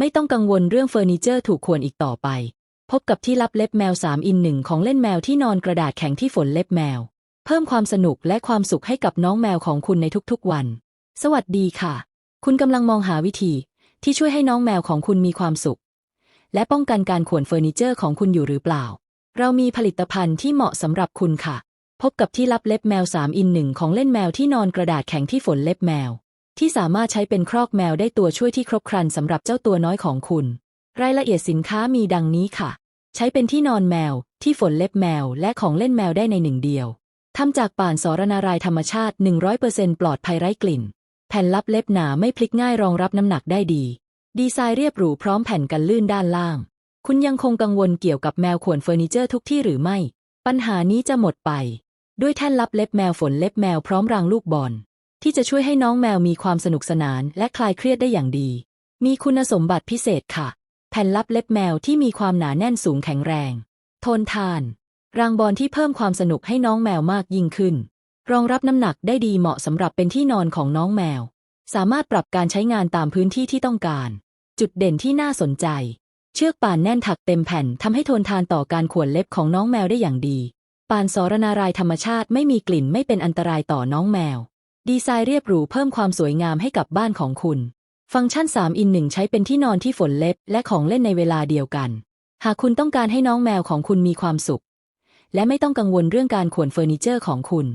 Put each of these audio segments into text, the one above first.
ไม่ต้องกังวลเรื่องเฟอร์นิเจอร์ถูกควรอีกต่อไป พบกับที่ลับเล็บแมว 3 อินหนึ่งของเล่นแมวที่นอนกระดาษแข็งที่ฝนเล็บแมว เพิ่มความสนุกและความสุขให้กับน้องแมวของคุณในทุกๆวัน สวัสดีค่ะ คุณกำลังมองหาวิธี ที่ช่วยให้น้องแมวของคุณมีความสุข และป้องกันการข่วนเฟอร์นิเจอร์ของคุณอยู่หรือเปล่า เรามีผลิตภัณฑ์ที่เหมาะสำหรับคุณค่ะ พบกับที่ลับเล็บแมว 3 อินหนึ่งของเล่นแมวที่นอนกระดาษแข็งที่ฝนเล็บแมว ที่สามารถใช้เป็นครอกแมวได้ตัวช่วยที่ครบครันสำหรับเจ้าตัวน้อยของคุณ รายละเอียดสินค้ามีดังนี้ค่ะ ใช้เป็นที่นอนแมว ที่ฝนเล็บแมว และของเล่นแมวได้ในหนึ่งเดียวทำจากป่านสรนารายธรรมชาติ 100%ปลอดภัยไร้กลิ่น แผ่นลับเล็บหนาไม่พลิกง่ายรองรับน้ำหนักได้ดี ดีไซน์เรียบหรูพร้อมแผ่นกันลื่นด้านล่าง คุณยังคงกังวลเกี่ยวกับแมวข่วนเฟอร์นิเจอร์ทุกที่หรือไม่ ปัญหานี้จะหมดไป ด้วยแท่นลับเล็บแมวฝนเล็บแมวพร้อมรางลูกบอล ที่จะช่วยให้น้องแมวมีความสนุกสนานและคลายเครียดได้อย่างดี มีคุณสมบัติพิเศษค่ะ แผ่นลับเล็บแมวที่มีความหนาแน่นสูงแข็งแรง ทนทาน รางบอลที่เพิ่มความสนุกให้น้องแมวมากยิ่งขึ้น รองรับน้ำหนักได้ดีเหมาะสำหรับเป็นที่นอนของน้องแมว สามารถปรับการใช้งานตามพื้นที่ที่ต้องการ จุดเด่นที่น่าสนใจ เชือกป่านแน่นถักเต็มแผ่นทำให้ทนทานต่อการข่วนเล็บของน้องแมวได้อย่างดี ป่านสรนารายธรรมชาติไม่มีกลิ่นไม่เป็นอันตรายต่อน้องแมว ดีไซน์เรียบหรูเพิ่มความสวยงามให้กับบ้านของคุณ ฟังก์ชัน3อิน1ใช้เป็นที่นอนที่ฝนเล็บ และของเล่นในเวลาเดียวกัน หากคุณต้องการให้น้องแมวของคุณมีความสุข และไม่ต้องกังวลเรื่องการขวนเฟอร์นิเจอร์ของคุณ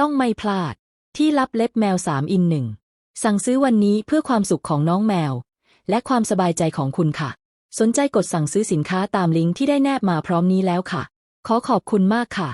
ต้องไม่พลาด ที่ลับเล็บแมว3อิน1สั่งซื้อวันนี้เพื่อความสุขของน้องแมว และความสบายใจของคุณค่ะ สนใจกดสั่งซื้อสินค้าตามลิงก์ที่ได้แนบมาพร้อมนี้แล้วค่ะ ขอขอบคุณมากค่ะ